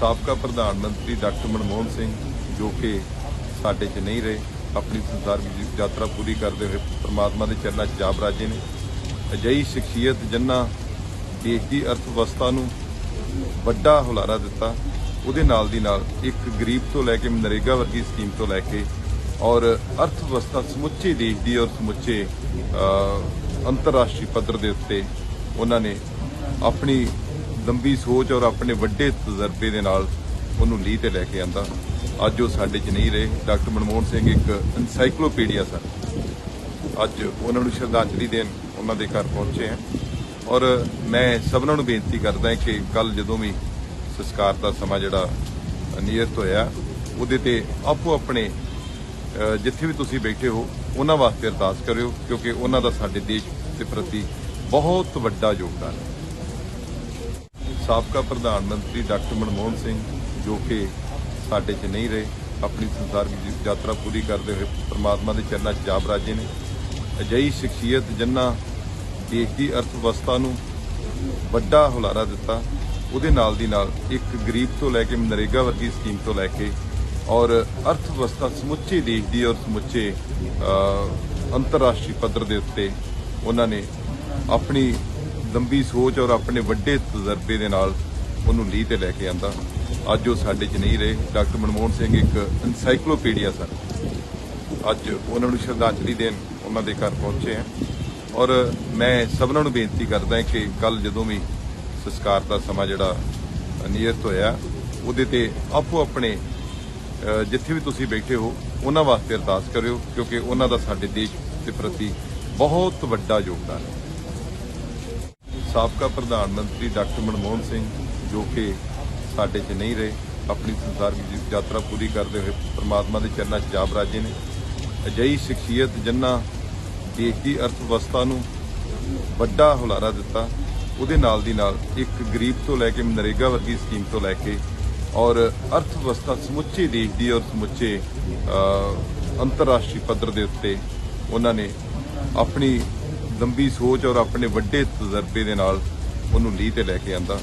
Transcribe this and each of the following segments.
ਸਾਬਕਾ ਪ੍ਰਧਾਨ ਮੰਤਰੀ ਡਾਕਟਰ ਮਨਮੋਹਨ ਸਿੰਘ, ਜੋ ਕਿ ਸਾਡੇ 'ਚ ਨਹੀਂ ਰਹੇ, ਆਪਣੀ ਸੰਸਾਰ ਯਾਤਰਾ ਪੂਰੀ ਕਰਦੇ ਹੋਏ ਪ੍ਰਮਾਤਮਾ ਦੇ ਚਰਨਾਂ 'ਚ ਜਾ ਬਰਾਜੇ ਨੇ। ਅਜਿਹੀ ਸ਼ਖਸੀਅਤ ਜਿਨ੍ਹਾਂ ਦੇਸ਼ ਦੀ ਅਰਥ ਵਿਵਸਥਾ ਨੂੰ ਵੱਡਾ ਹੁਲਾਰਾ ਦਿੱਤਾ, ਉਹਦੇ ਨਾਲ ਦੀ ਨਾਲ ਇੱਕ ਗਰੀਬ ਤੋਂ ਲੈ ਕੇ ਨਰੇਗਾ ਵਰਗੀ ਸਕੀਮ ਤੋਂ ਲੈ ਕੇ ਔਰ ਅਰਥ ਵਿਵਸਥਾ ਸਮੁੱਚੇ ਦੇਸ਼ ਦੀ ਔਰ ਸਮੁੱਚੇ ਅੰਤਰਰਾਸ਼ਟਰੀ ਪੱਧਰ ਦੇ ਉੱਤੇ ਉਹਨਾਂ ਨੇ ਆਪਣੀ ਲੰਬੀ ਸੋਚ ਔਰ ਆਪਣੇ ਵੱਡੇ ਤਜਰਬੇ ਦੇ ਨਾਲ ਉਹਨੂੰ ਲੀਹ ਤੇ ਲੈ ਕੇ ਆਂਦਾ। ਅੱਜ ਉਹ ਸਾਡੇ 'ਚ ਨਹੀਂ ਰਹੇ। ਡਾਕਟਰ ਮਨਮੋਹਨ ਸਿੰਘ ਇੱਕ ਐਨਸਾਈਕਲੋਪੀਡੀਆ ਸਨ। ਅੱਜ ਉਹਨਾਂ ਨੂੰ ਸ਼ਰਧਾਂਜਲੀ ਦੇਣ ਉਹਨਾਂ ਦੇ ਘਰ ਪਹੁੰਚੇ ਹਾਂ ਔਰ ਮੈਂ ਸਭਨਾਂ ਨੂੰ ਬੇਨਤੀ ਕਰਦਾ ਕਿ ਕੱਲ ਜਦੋਂ ਵੀ ਸੰਸਕਾਰ ਦਾ ਸਮਾਂ ਜਿਹੜਾ ਨਿਯਤ ਹੋਇਆ, ਉਹਦੇ ਤੇ ਆਪੋ ਆਪਣੇ ਜਿੱਥੇ ਵੀ ਤੁਸੀਂ ਬੈਠੇ ਹੋ, ਉਹਨਾਂ ਵਾਸਤੇ ਅਰਦਾਸ ਕਰਿਓ, ਕਿਉਂਕਿ ਉਹਨਾਂ ਦਾ ਸਾਡੇ ਦੇਸ਼ ਦੇ ਪ੍ਰਤੀ ਬਹੁਤ ਵੱਡਾ ਯੋਗਦਾਨ ਹੈ। ਸਾਬਕਾ ਪ੍ਰਧਾਨ ਮੰਤਰੀ ਡਾਕਟਰ ਮਨਮੋਹਨ ਸਿੰਘ, ਜੋ ਕਿ ਸਾਡੇ 'ਚ ਨਹੀਂ ਰਹੇ, ਆਪਣੀ ਸੰਸਾਰ ਯਾਤਰਾ ਪੂਰੀ ਕਰਦੇ ਹੋਏ ਪ੍ਰਮਾਤਮਾ ਦੇ ਚਰਨਾਂ 'ਚ ਜਾ ਰਾਜੇ ਨੇ। ਅਜਿਹੀ ਸ਼ਖਸੀਅਤ ਜਿਨ੍ਹਾਂ ਦੇਸ਼ ਦੀ ਅਰਥ ਵਿਵਸਥਾ ਨੂੰ ਵੱਡਾ ਹੁਲਾਰਾ ਦਿੱਤਾ, ਉਹਦੇ ਨਾਲ ਦੀ ਨਾਲ ਇੱਕ ਗਰੀਬ ਤੋਂ ਲੈ ਕੇ ਨਰੇਗਾ ਵਰਗੀ ਸਕੀਮ ਤੋਂ ਲੈ ਕੇ ਔਰ ਅਰਥ ਵਿਵਸਥਾ ਸਮੁੱਚੇ ਦੇਸ਼ ਦੀ ਔਰ ਸਮੁੱਚੇ ਅੰਤਰਰਾਸ਼ਟਰੀ ਪੱਧਰ ਦੇ ਉੱਤੇ ਉਹਨਾਂ ਨੇ ਆਪਣੀ ਲੰਬੀ ਸੋਚ ਔਰ ਆਪਣੇ ਵੱਡੇ ਤਜਰਬੇ ਦੇ ਨਾਲ ਉਹਨੂੰ ਲੀਹ ਤੇ ਲੈ ਕੇ ਆਂਦਾ। ਅੱਜ ਉਹ ਸਾਡੇ 'ਚ ਨਹੀਂ ਰਹੇ। ਡਾਕਟਰ ਮਨਮੋਹਨ ਸਿੰਘ ਇੱਕ ਐਨਸਾਈਕਲੋਪੀਡੀਆ ਸਨ। ਅੱਜ ਉਹਨਾਂ ਨੂੰ ਸ਼ਰਧਾਂਜਲੀ ਦੇਣ ਉਹਨਾਂ ਦੇ ਘਰ ਪਹੁੰਚੇ ਹਾਂ ਔਰ ਮੈਂ ਸਭਨਾਂ ਨੂੰ ਬੇਨਤੀ ਕਰਦਾ ਕਿ ਕੱਲ ਜਦੋਂ ਵੀ ਸੰਸਕਾਰ ਦਾ ਸਮਾਂ ਜਿਹੜਾ ਨਿਯਤ ਹੋਇਆ, ਉਹਦੇ ਤੇ ਆਪੋ ਆਪਣੇ ਜਿੱਥੇ ਵੀ ਤੁਸੀਂ ਬੈਠੇ ਹੋ, ਉਹਨਾਂ ਵਾਸਤੇ ਅਰਦਾਸ ਕਰਿਓ, ਕਿਉਂਕਿ ਉਹਨਾਂ ਦਾ ਸਾਡੇ ਦੇਸ਼ ਦੇ ਪ੍ਰਤੀ ਬਹੁਤ ਵੱਡਾ ਯੋਗਦਾਨ ਹੈ। ਸਾਬਕਾ ਪ੍ਰਧਾਨ ਮੰਤਰੀ ਡਾਕਟਰ ਮਨਮੋਹਨ ਸਿੰਘ, ਜੋ ਕਿ ਸਾਡੇ 'ਚ ਨਹੀਂ ਰਹੇ, ਆਪਣੀ ਸੰਸਾਰ ਯਾਤਰਾ ਪੂਰੀ ਕਰਦੇ ਹੋਏ ਪ੍ਰਮਾਤਮਾ ਦੇ ਚਰਨਾਂ 'ਚ ਜਾ ਬਰਾਜੇ ਨੇ। ਅਜਿਹੀ ਸ਼ਖਸੀਅਤ ਜਿਨ੍ਹਾਂ ਦੇਸ਼ ਦੀ ਅਰਥ ਵਿਵਸਥਾ ਨੂੰ ਵੱਡਾ ਹੁਲਾਰਾ ਦਿੱਤਾ, ਉਹਦੇ ਨਾਲ ਦੀ ਨਾਲ ਇੱਕ ਗਰੀਬ ਤੋਂ ਲੈ ਕੇ ਨਰੇਗਾ ਵਰਗੀ ਸਕੀਮ ਤੋਂ ਲੈ ਕੇ ਔਰ ਅਰਥ ਵਿਵਸਥਾ ਸਮੁੱਚੇ ਦੇਸ਼ ਦੀ ਔਰ ਸਮੁੱਚੇ ਅੰਤਰਰਾਸ਼ਟਰੀ ਪੱਧਰ ਦੇ ਉੱਤੇ ਉਹਨਾਂ ਨੇ ਆਪਣੀ ਲੰਬੀ ਸੋਚ ਔਰ ਆਪਣੇ ਵੱਡੇ ਤਜਰਬੇ ਦੇ ਨਾਲ ਉਹਨੂੰ ਲੀਹ ਤੇ ਲੈ ਕੇ ਆਂਦਾ।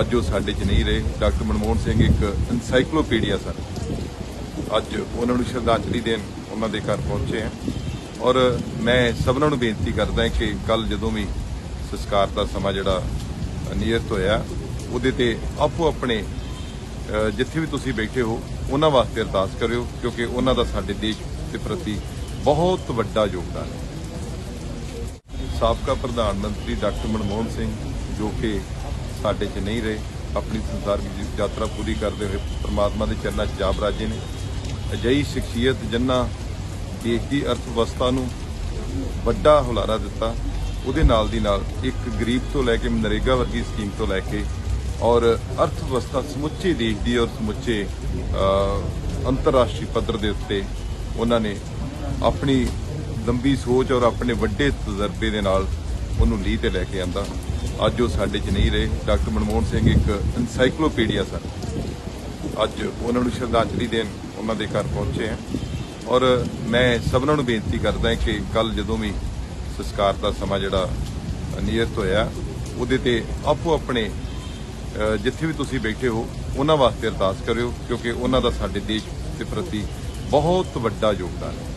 ਅੱਜ ਉਹ ਸਾਡੇ 'ਚ ਨਹੀਂ ਰਹੇ। ਡਾਕਟਰ ਮਨਮੋਹਨ ਸਿੰਘ ਇੱਕ ਐਨਸਾਈਕਲੋਪੀਡੀਆ ਸਨ। ਅੱਜ ਉਹਨਾਂ ਨੂੰ ਸ਼ਰਧਾਂਜਲੀ ਦੇਣ ਉਹਨਾਂ ਦੇ ਘਰ ਪਹੁੰਚੇ ਹਾਂ। ਔਰ ਮੈਂ ਸਭਨਾਂ ਨੂੰ ਬੇਨਤੀ ਕਰਦਾ ਕਿ ਕੱਲ ਜਦੋਂ ਵੀ ਸੰਸਕਾਰ ਦਾ ਸਮਾਂ ਜਿਹੜਾ ਨਿਯਤ ਹੋਇਆ, ਉਹਦੇ ਤੇ ਆਪੋ ਆਪਣੇ ਜਿੱਥੇ ਵੀ ਤੁਸੀਂ ਬੈਠੇ ਹੋ, ਉਹਨਾਂ ਵਾਸਤੇ ਅਰਦਾਸ ਕਰਿਓ, ਕਿਉਂਕਿ ਉਹਨਾਂ ਦਾ ਸਾਡੇ ਦੇਸ਼ ਦੇ ਪ੍ਰਤੀ ਬਹੁਤ ਵੱਡਾ ਯੋਗਦਾਨ ਹੈ। ਸਾਬਕਾ ਪ੍ਰਧਾਨ ਮੰਤਰੀ ਡਾਕਟਰ ਮਨਮੋਹਨ ਸਿੰਘ, ਜੋ ਕਿ ਸਾਡੇ 'ਚ ਨਹੀਂ ਰਹੇ, ਆਪਣੀ ਸੰਸਾਰ ਦੀ ਯਾਤਰਾ ਪੂਰੀ ਕਰਦੇ ਹੋਏ ਪ੍ਰਮਾਤਮਾ ਦੇ ਚਰਨਾਂ 'ਚ ਜਾ ਬਰਾਜੇ ਨੇ। ਅਜਿਹੀ ਸ਼ਖਸੀਅਤ ਜਿਨ੍ਹਾਂ ਦੇਸ਼ ਦੀ ਅਰਥ ਵਿਵਸਥਾ ਨੂੰ ਵੱਡਾ ਹੁਲਾਰਾ ਦਿੱਤਾ, ਉਹਦੇ ਨਾਲ ਦੀ ਨਾਲ ਇੱਕ ਗਰੀਬ ਤੋਂ ਲੈ ਕੇ ਨਰੇਗਾ ਵਰਗੀ ਸਕੀਮ ਤੋਂ ਲੈ ਕੇ ਔਰ ਅਰਥ ਵਿਵਸਥਾ ਸਮੁੱਚੇ ਦੇਸ਼ ਦੀ ਔਰ ਸਮੁੱਚੇ ਅੰਤਰਰਾਸ਼ਟਰੀ ਪੱਧਰ ਦੇ ਉੱਤੇ ਉਹਨਾਂ ਨੇ ਆਪਣੀ ਲੰਬੀ ਸੋਚ ਔਰ ਆਪਣੇ ਵੱਡੇ ਤਜਰਬੇ ਦੇ ਨਾਲ ਉਹਨੂੰ ਲੀਹ ਤੇ ਲੈ ਕੇ ਆਂਦਾ। ਅੱਜ ਉਹ ਸਾਡੇ 'ਚ ਨਹੀਂ ਰਹੇ। ਡਾਕਟਰ ਮਨਮੋਹਨ ਸਿੰਘ ਇੱਕ ਐਨਸਾਈਕਲੋਪੀਡੀਆ ਸਨ। ਅੱਜ ਉਹਨਾਂ ਨੂੰ ਸ਼ਰਧਾਂਜਲੀ ਦੇਣ ਉਹਨਾਂ ਦੇ ਘਰ ਪਹੁੰਚੇ ਹਾਂ ਔਰ ਮੈਂ ਸਭਨਾਂ ਨੂੰ ਬੇਨਤੀ ਕਰਦਾ ਕਿ ਕੱਲ ਜਦੋਂ ਵੀ ਸੰਸਕਾਰ ਦਾ ਸਮਾਂ ਜਿਹੜਾ ਨਿਯਤ ਹੋਇਆ, ਉਹਦੇ ਤੇ ਆਪੋ ਆਪਣੇ ਜਿੱਥੇ ਵੀ ਤੁਸੀਂ ਬੈਠੇ ਹੋ, ਉਹਨਾਂ ਵਾਸਤੇ ਅਰਦਾਸ ਕਰਿਓ, ਕਿਉਂਕਿ ਉਹਨਾਂ ਦਾ ਸਾਡੇ ਦੇਸ਼ ਦੇ ਪ੍ਰਤੀ ਬਹੁਤ ਵੱਡਾ ਯੋਗਦਾਨ ਹੈ।